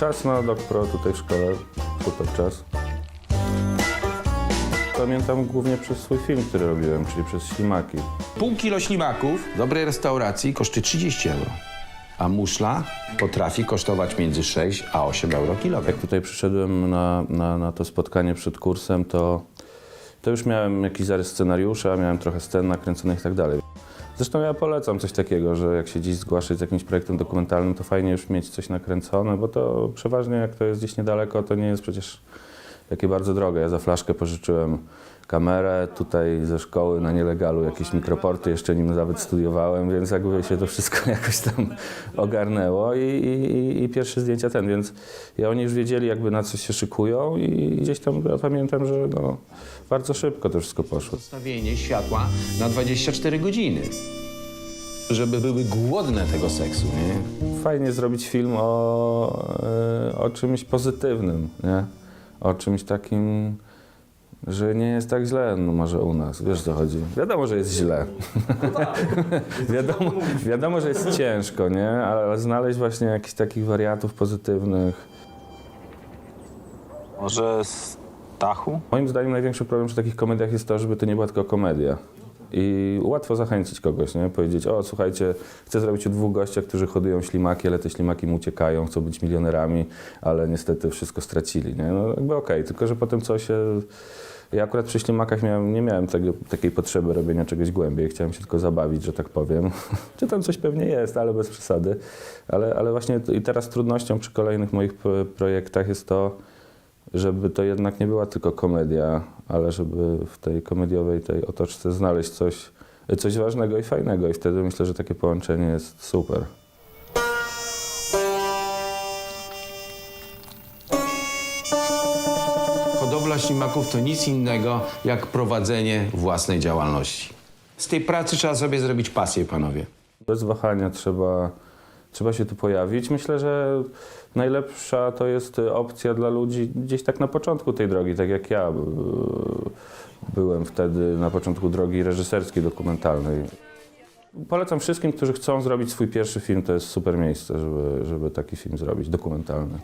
Czas na Doc Pro tutaj w szkole, super czas. Pamiętam głównie przez swój film, który robiłem, czyli przez Ślimaki. Pół kilo ślimaków w dobrej restauracji kosztuje 30 euro. A muszla potrafi kosztować między 6 a 8 euro kilogram. Jak tutaj przyszedłem na, na, na to spotkanie przed kursem, to, to już miałem jakiś zarys scenariusza, miałem trochę scen nakręconych i tak dalej. Zresztą ja polecam coś takiego, że jak się dziś zgłaszać z jakimś projektem dokumentalnym, to fajnie już mieć coś nakręcone, bo to przeważnie jak to jest gdzieś niedaleko, to nie jest przecież takie bardzo drogie. Ja za flaszkę pożyczyłem kamerę tutaj ze szkoły na nielegalu, jakieś mikroporty, jeszcze nim nawet studiowałem, więc jakby się to wszystko jakoś tam ogarnęło i, i, i pierwsze zdjęcia ten, więc ja oni już wiedzieli jakby na co się szykują i gdzieś tam ja pamiętam, że no, bardzo szybko to wszystko poszło. Ustawienie światła na 24 godziny. Żeby były głodne tego seksu, nie? Fajnie zrobić film o, e, o czymś pozytywnym, nie? O czymś takim, że nie jest tak źle, no może u nas, wiesz co chodzi. Wiadomo, że jest źle. wiadomo, wiadomo, że jest ciężko, nie? Ale znaleźć właśnie jakichś takich wariantów pozytywnych. Może Stachu? Moim zdaniem największy problem przy takich komediach jest to, żeby to nie była tylko komedia. I łatwo zachęcić kogoś, nie? Powiedzieć, o słuchajcie, chcę zrobić o dwóch gościach, którzy hodują ślimaki, ale te ślimaki mu uciekają, chcą być milionerami, ale niestety wszystko stracili, nie? No jakby okej, tylko że potem coś się... Ja akurat przy ślimakach miałem, nie miałem tego, takiej potrzeby robienia czegoś głębiej, chciałem się tylko zabawić, że tak powiem. Czy tam coś pewnie jest, ale bez przesady. Ale, ale właśnie i teraz trudnością przy kolejnych moich projektach jest to, żeby to jednak nie była tylko komedia, ale żeby w tej komediowej tej otoczce znaleźć coś, coś ważnego i fajnego i wtedy myślę, że takie połączenie jest super. Hodowla ślimaków to nic innego jak prowadzenie własnej działalności. Z tej pracy trzeba sobie zrobić pasję, panowie. Bez wahania trzeba, trzeba się tu pojawić. Myślę, że najlepsza to jest opcja dla ludzi gdzieś tak na początku tej drogi, tak jak ja byłem wtedy na początku drogi reżyserskiej, dokumentalnej. Polecam wszystkim, którzy chcą zrobić swój pierwszy film, to jest super miejsce, żeby, żeby taki film zrobić, dokumentalny.